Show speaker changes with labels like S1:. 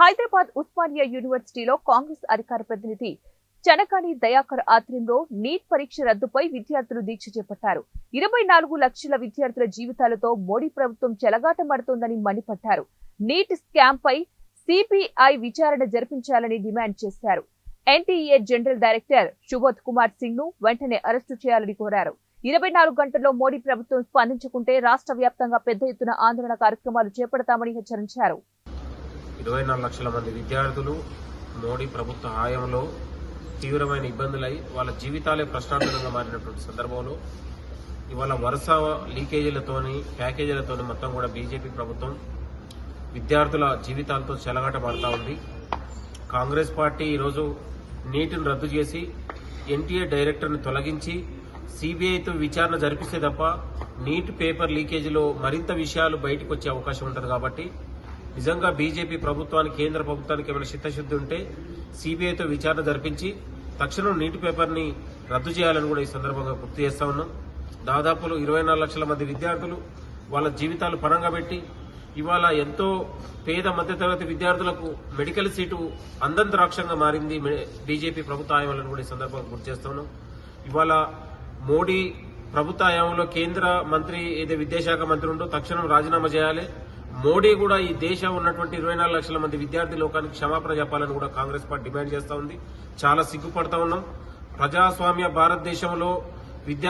S1: హైదరాబాద్ ఉస్మానియా యూనివర్సిటీలో కాంగ్రెస్ అధికార ప్రతినిధి చనకాని దయాకర్ ఆధ్వర్యంలో నీట్ పరీక్ష రద్దుపై విద్యార్థులు దీక్ష చేపట్టారు. ఇరవై నాలుగు లక్షల విద్యార్థుల జీవితాలతో మోడీ ప్రభుత్వం చెలగాటమాడుతోందని మండిపడ్డారు. నీట్ స్కామ్ పై సిబిఐ విచారణ జరిపించాలని డిమాండ్ చేశారు. N T A general director Subodh Kumar సింగ్ను వెంటనే అరెస్టు చేయాలని కోరారు. ఇరవై నాలుగు గంటల్లో మోడీ ప్రభుత్వం స్పందించకుంటే రాష్ట్ర వ్యాప్తంగా పెద్ద ఎత్తున ఆందోళన కార్యక్రమాలు చేపడతామని హెచ్చరించారు.
S2: ఇరవై నాలుగు లక్షల మంది విద్యార్థులు మోడీ ప్రభుత్వ హాయంలో తీవ్రమైన ఇబ్బందులై వాళ్ళ జీవితాలే ప్రశ్నార్థకంగా మారినటువంటి సందర్భంలో ఇవాళ వరుస లీకేజీలతోని ప్యాకేజీలతోని మొత్తం కూడా బీజేపీ ప్రభుత్వం విద్యార్థుల జీవితాలతో చెలగాట పడతా ఉంది. కాంగ్రెస్ పార్టీ ఈరోజు నీటిని రద్దు చేసి ఎన్టీఏ డైరెక్టర్ని తొలగించి సిబిఐతో విచారణ జరిపిస్తే తప్ప నీట్ పేపర్ లీకేజీలో మరింత విషయాలు బయటకు వచ్చే అవకాశం ఉంటుంది కాబట్టి నిజంగా బీజేపీ ప్రభుత్వానికి కేంద్ర ప్రభుత్వానికి ఏమైనా చిత్తశుద్ధి ఉంటే సిబిఐతో విచారణ జరిపించి తక్షణం నీటి పేపర్ని రద్దు చేయాలని కూడా ఈ సందర్భంగా గుర్తు చేస్తా ఉన్నాం. దాదాపు ఇరవై నాలుగు లక్షల మంది విద్యార్థులు వాళ్ళ జీవితాలు పరంగా పెట్టి ఇవాళ ఎంతో పేద మధ్యతరగతి విద్యార్థులకు మెడికల్ సీటు అందంతరాక్షంగా మారింది బీజేపీ ప్రభుత్వ కూడా ఈ సందర్భంగా గుర్తు చేస్తున్నాం ఇవాళ మోడీ ప్రభుత్వ హయాంలో కేంద్ర మంత్రి ఏదో విద్యాశాఖ మంత్రి ఉందో తక్షణం రాజీనామా చేయాలి. మోడీ కూడా ఈ దేశం ఉన్నటువంటి ఇరవై నాలుగు లక్షల మంది విద్యార్థి లోకానికి క్షమాపణ చెప్పాలని కూడా కాంగ్రెస్ పార్టీ డిమాండ్ చేస్తా ఉంది. చాలా సిగ్గుపడతా ఉన్నాం. ప్రజాస్వామ్య భారతదేశంలో